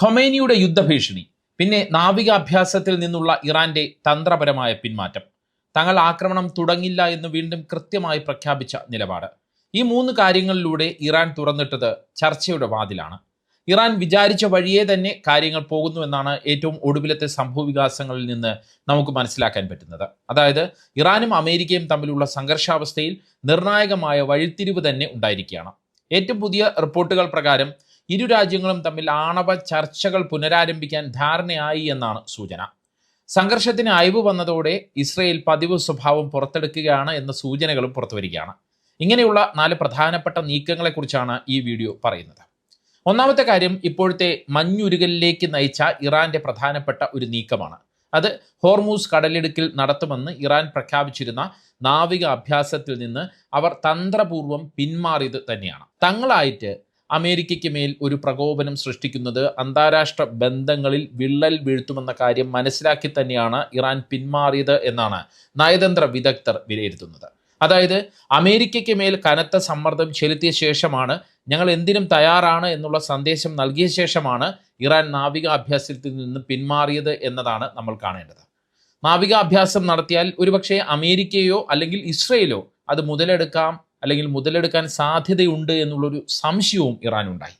ഖൊമേനിയുടെ യുദ്ധഭീഷണി പിന്നെ നാവികാഭ്യാസത്തിൽ നിന്നുള്ള ഇറാന്റെ തന്ത്രപരമായ പിന്മാറ്റം. തങ്ങൾ ആക്രമണം തുടങ്ങില്ല എന്ന് വീണ്ടും കൃത്യമായി പ്രഖ്യാപിച്ച നിലപാട്. ഈ മൂന്ന് കാര്യങ്ങളിലൂടെ ഇറാൻ തുറന്നിട്ടത് ചർച്ചയുടെ വാതിലാണ്. ഇറാൻ വിചാരിച്ച വഴിയേ തന്നെ കാര്യങ്ങൾ പോകുന്നുവെന്നാണ് ഏറ്റവും ഒടുവിലത്തെ സംഭവവികാസങ്ങളിൽ നിന്ന് നമുക്ക് മനസ്സിലാക്കാൻ പറ്റുന്നത്. അതായത് ഇറാനും അമേരിക്കയും തമ്മിലുള്ള സംഘർഷാവസ്ഥയിൽ നിർണായകമായ വഴിത്തിരിവ് തന്നെ ഉണ്ടായിരിക്കുകയാണ്. ഏറ്റവും പുതിയ റിപ്പോർട്ടുകൾ പ്രകാരം ഇരു രാജ്യങ്ങളും തമ്മിൽ ആണവ ചർച്ചകൾ പുനരാരംഭിക്കാൻ ധാരണയായി എന്നാണ് സൂചന. സംഘർഷത്തിന് അയവ് വന്നതോടെ ഇസ്രയേൽ പതിവ് സ്വഭാവം പുറത്തെടുക്കുകയാണ് എന്ന സൂചനകളും പുറത്തുവരികയാണ്. ഇങ്ങനെയുള്ള നാല് പ്രധാനപ്പെട്ട നീക്കങ്ങളെക്കുറിച്ചാണ് ഈ വീഡിയോ പറയുന്നത്. ഒന്നാമത്തെ കാര്യം ഇപ്പോഴത്തെ മഞ്ഞുരുകലിലേക്ക് നയിച്ച ഇറാന്റെ പ്രധാനപ്പെട്ട ഒരു നീക്കമാണ്. അത് ഹോർമൂസ് കടലിടുക്കിൽ നടത്തുമെന്ന് ഇറാൻ പ്രഖ്യാപിച്ചിരുന്ന നാവിക അഭ്യാസത്തിൽ നിന്ന് അവർ തന്ത്രപൂർവം പിന്മാറിയത് തന്നെയാണ്. തങ്ങളായിട്ട് അമേരിക്കയ്ക്ക് മേൽ ഒരു പ്രകോപനം സൃഷ്ടിക്കുന്നത് അന്താരാഷ്ട്ര ബന്ധങ്ങളിൽ വിള്ളൽ വീഴ്ത്തുമെന്ന കാര്യം മനസ്സിലാക്കി തന്നെയാണ് ഇറാൻ പിന്മാറിയത് എന്നാണ് നയതന്ത്ര വിദഗ്ധർ വിലയിരുത്തുന്നത്. അതായത് അമേരിക്കയ്ക്ക് മേൽ കനത്ത സമ്മർദ്ദം ചെലുത്തിയ ശേഷമാണ് ഞങ്ങൾ എന്തിനും തയ്യാറാണ് എന്നുള്ള സന്ദേശം നൽകിയ ശേഷമാണ് ഇറാൻ നാവികാഭ്യാസത്തിൽ നിന്ന് പിന്മാറിയത് എന്നതാണ് നമ്മൾ കാണേണ്ടത്. നാവികാഭ്യാസം നടത്തിയാൽ ഒരുപക്ഷെ അമേരിക്കയോ അല്ലെങ്കിൽ ഇസ്രയേലോ അത് മുതലെടുക്കാം അല്ലെങ്കിൽ മുതലെടുക്കാൻ സാധ്യതയുണ്ട് എന്നുള്ളൊരു സംശയവും ഇറാനുണ്ടായി.